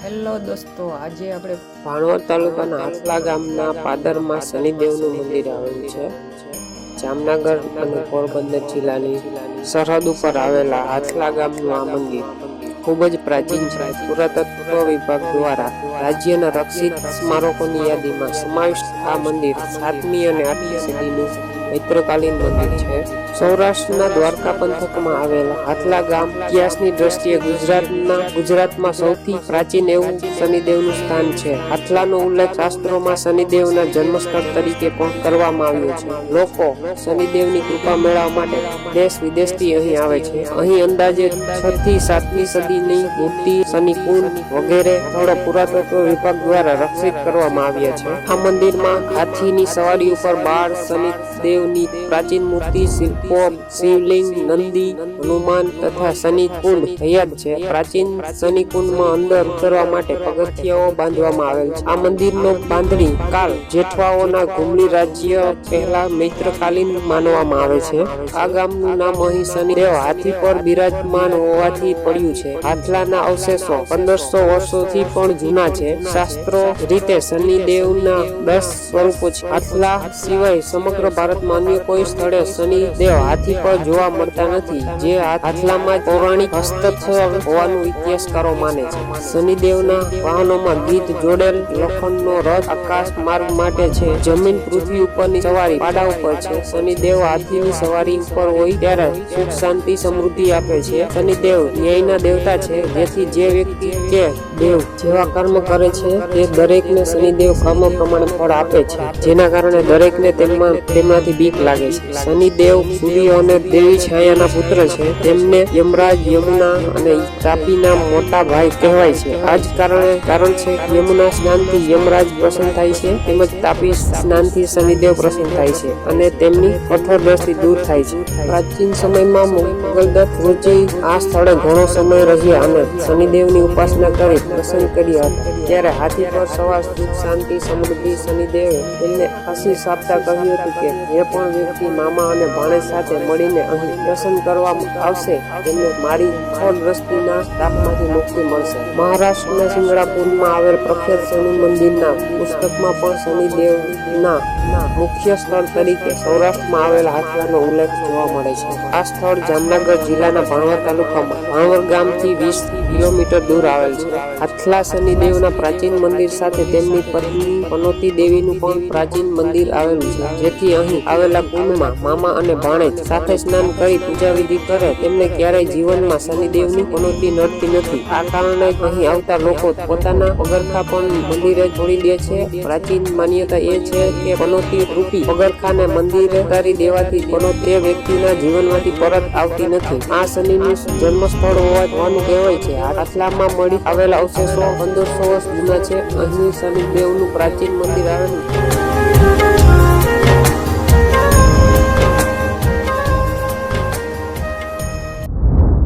Hello દોસ્તો, આજે આપણે ભાણવડ તાલુકાના આટલા ગામના પાદરમાં શનિદેવનું મંદિર આવેલું છે. જામનગર અને પોરબંદર જિલ્લાની સરહદ ઉપર આવેલા આટલા ગામનું આ મંદિર ખૂબ જ પ્રાચીન છે. પુરાતત્વ વિભાગ દ્વારા રાજ્યના રક્ષિત સ્મારકોની યાદીમાં સમાવિષ્ટ આ મંદિર સાતમી અને આઠમી સદીનું મૈત્રકાલીન મંદિર છે. સૌરાષ્ટ્રના દ્વારકા પંથકમાં આવેલા હાથલા ગામ ઇતિહાસની દ્રષ્ટિએ ગુજરાતના, ગુજરાતમાં સૌથી પ્રાચીન એવું શનિદેવનું સ્થાન છે. હાથલાનો ઉલ્લેખ શાસ્ત્રોમાં શનિદેવના જન્મસ્થળ તરીકે પણ કરવામાં આવ્યો છે. લોકો શનિદેવની કૃપા મેળવવા માટે દેશ વિદેશથી અહીં આવે છે. અહીં અંદાજે છ થી સાતમી સદીની મૂર્તિ, શનિકુંડ વગેરે થોડો પુરાતત્વ વિભાગ દ્વારા રક્ષિત કરવામાં આવ્યા છે. આ મંદિરમાં હાથીની સવારી ઉપર બાળ શનિદેવની પ્રાચીન મૂર્તિ શિલ્પો શિવલિંગ નંદી હનુમાન તથા શનિકુંડ હયાત છે. પ્રાચીન શનિકુંડમાં અંદર ઉતરવા માટે પગથિયાઓ બાંધવામાં આવેલ છે. આ મંદિરનો બાંધણી કાળ જેઠવાઓના ઘુમલી રાજ્ય પહેલા મૈત્રકાલીન માનવામાં આવે છે. આ ગામનું નામ અહીં શનિદેવ હાથી પર બિરાજમાન હોવાથી પડ્યું છે. હાથલાના અવશેષો પંદરસો વર્ષોથી પણ જૂના છે. શાસ્ત્રો રીતે શનિદેવના દસ સ્વરૂપો છે. હાથલા સિવાય સમગ્ર ભારતમાં અન્ય કોઈ સ્થળે શનિદેવ હાથી પર જોવા મળતા નથી, જે હાથલામાં પૌરાણિક હસ્તક્ષર હોવાનું ઇતિહાસકારો માને છે. શનિદેવના વાહનોમાં ગીત જોડેલ લોખંડનો રથ આકાશ માર્ગ માટે છે. જમીન પૃથ્વી ઉપરની સવારી પાડા ઉપર છે. શનિદેવ હાથીની સવારી ઉપર હોય ત્યારે સુખ, શાંતિ, સમૃદ્ધિ આપે છે. શનિદેવ ન્યાયના દેવતા છે. જેથી જે વ્યક્તિ કે દેવ જેવા કર્મ કરે છે, તે દરેકને શનિદેવ કર્મ પ્રમાણે ફળ આપે છે. જેના કારણે દરેકને તેમાં તેમનાથી બીક લાગે છે. શનિદેવ સૂર્ય અને દેવી છાયાના પુત્ર છે. તેમને યમરાજ, યમુના અને તાપીના મોટા ભાઈ કહેવાય છે. આ જ કારણે કારણ છે યમુના સ્નાનથી યમરાજ પ્રસન્ન થાય છે, તેમજ તાપી સ્નાનથી શનિદેવ પ્રસન્ન થાય છે અને તેમની કઠોર દ્રષ્ટિ દૂર થાય છે. પ્રાચીન સમયમાં મુગલદત્ત રુચિ આ સ્થળે ઘણો સમય રહ્યા અને શનિદેવની ઉપાસના કરી પ્રસન્ન કર્યા હતા. ત્યારે હાથી પર સવાર સુખ, શાંતિ, સમૃદ્ધિ શનિદેવે તેમને આશીષ આપતા કહ્યું હતું કે જે પણ વ્યક્તિ મામા અને ભાણેજ સાથે મળીને અહીં દર્શન કરવા આવશે, તેમને મારી છ દ્રષ્ટિના તાપમાંથી મુક્તિ મળશે. મહારાષ્ટ્રના સિંગડાપુરમાં આવેલ પ્રખ્યાત શનિ મંદિરના પુસ્તકમાં પણ શનિદેવના મુખ્ય સ્થળ તરીકે સૌરાષ્ટ્રમાં આવેલા હાથવાનો ઉલ્લેખ જોવા મળે છે. આ સ્થળ જામનગર જિલ્લાના ભાણવર તાલુકામાં ભાણવર ગામથી વીસ કિલોમીટર દૂર આવેલ છે. હાથલા શનિદેવના પ્રાચીન મંદિર સાથે તેમની પત્ની પનોતી દેવીનું પણ પ્રાચીન મંદિર આવેલું છે. જેથી અહીં આવેલા કુંડમાં મામા અને ભાણેજ સાથે સ્નાન કરી પૂજા વિધિ કરે, તેમને ક્યારેય જીવનમાં શનિદેવની પનોતી નડતી નથી. આ કારણે અહીં આવતા લોકો પોતાના પગરખા પણ મંદિરે છોડી દે છે. પ્રાચીન માન્યતા એ છે કે પનોતી રૂપી પગરખાને મંદિરે ઉતારી દેવાથી પનોતી તે વ્યક્તિના જીવનમાંથી પરત આવતી નથી. આ શનિનું જન્મ સ્થળ હોવા હોવાનું કહેવાય છે. આટલામાં મળી આવેલા અવશેષો પંદરસો વર્ષ જૂના છે. અહીં શનિદેવનું પ્રાચીન મંદિર આવેલું છે.